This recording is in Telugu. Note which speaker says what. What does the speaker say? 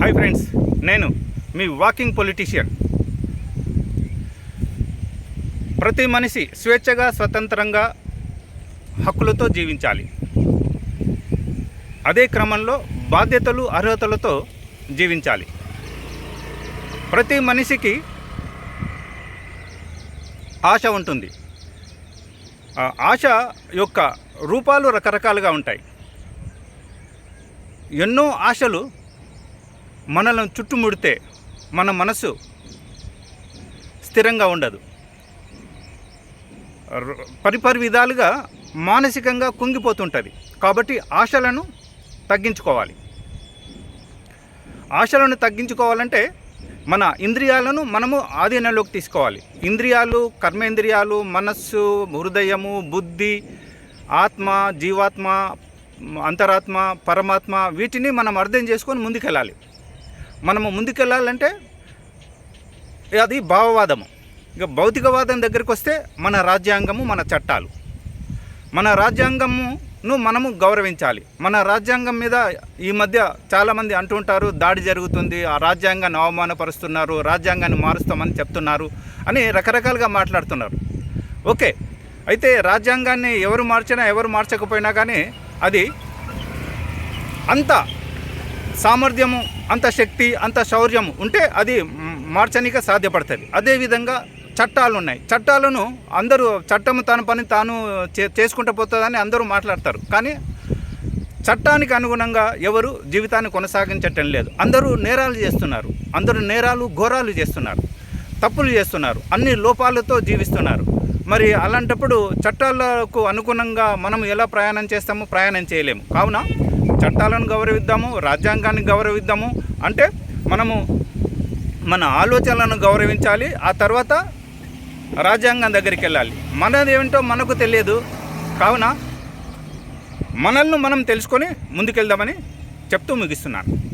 Speaker 1: హాయ్ ఫ్రెండ్స్ నేను మీ వాకింగ్ పొలిటీషియన్. ప్రతి మనిషి స్వేచ్ఛగా స్వతంత్రంగా హక్కులతో జీవించాలి. అదే క్రమంలో బాధ్యతలు అర్హతలతో జీవించాలి. ప్రతి మనిషికి ఆశ ఉంటుంది. ఆశ యొక్క రూపాలు రకరకాలుగా ఉంటాయి. ఎన్నో ఆశలు మనలను చుట్టుముడితే మన మనసు స్థిరంగా ఉండదు. పరిపరి విధాలుగా మానసికంగా కుంగిపోతుంటుంది. కాబట్టి ఆశలను తగ్గించుకోవాలి. ఆశలను తగ్గించుకోవాలంటే మన ఇంద్రియాలను మనము ఆధీనంలోకి తీసుకోవాలి. ఇంద్రియాలు కర్మేంద్రియాలు మనస్సు హృదయము బుద్ధి ఆత్మ జీవాత్మ అంతరాత్మ పరమాత్మ వీటిని మనం అర్థం చేసుకొని ముందుకెళ్ళాలి. మనము ముందుకెళ్ళాలంటే అది భావవాదము. ఇక భౌతికవాదం దగ్గరికి వస్తే మన రాజ్యాంగము మన చట్టాలు. మన రాజ్యాంగమును మనము గౌరవించాలి. మన రాజ్యాంగం మీద ఈ మధ్య చాలామంది అంటుంటారు దాడి జరుగుతుంది ఆ రాజ్యాంగాన్ని అవమానపరుస్తున్నారు రాజ్యాంగాన్ని మారుస్తామని చెప్తున్నారు అని రకరకాలుగా మాట్లాడుతున్నారు. ఓకే అయితే రాజ్యాంగాన్ని ఎవరు మార్చినా ఎవరు మార్చకపోయినా కానీ అది అంత సామర్థ్యము అంత శక్తి అంత శౌర్యము ఉంటే అది మార్చనిక సాధ్యపడుతుంది. అదేవిధంగా చట్టాలు ఉన్నాయి చట్టాలను అందరూ చట్టము తన పని తాను చే చేసుకుంటూ పోతుందని అందరూ మాట్లాడతారు. కానీ చట్టానికి అనుగుణంగా ఎవరు జీవితాన్ని కొనసాగించటం లేదు. అందరూ నేరాలు చేస్తున్నారు. అందరూ నేరాలు ఘోరాలు చేస్తున్నారు. తప్పులు చేస్తున్నారు. అన్ని లోపాలతో జీవిస్తున్నారు. మరి అలాంటప్పుడు చట్టాలకు అనుగుణంగా మనం ఎలా ప్రయాణం చేస్తామో ప్రయాణం చేయలేము. కావున చట్టాలను గౌరవిద్దాము రాజ్యాంగాన్ని గౌరవిద్దాము. అంటే మనము మన ఆలోచనలను గౌరవించాలి ఆ తర్వాత రాజ్యాంగం దగ్గరికి వెళ్ళాలి. మనది ఏమిటో మనకు తెలియదు. కావున మనల్ని మనం తెలుసుకొని ముందుకెళ్దామని చెప్తూ ముగిస్తున్నాను.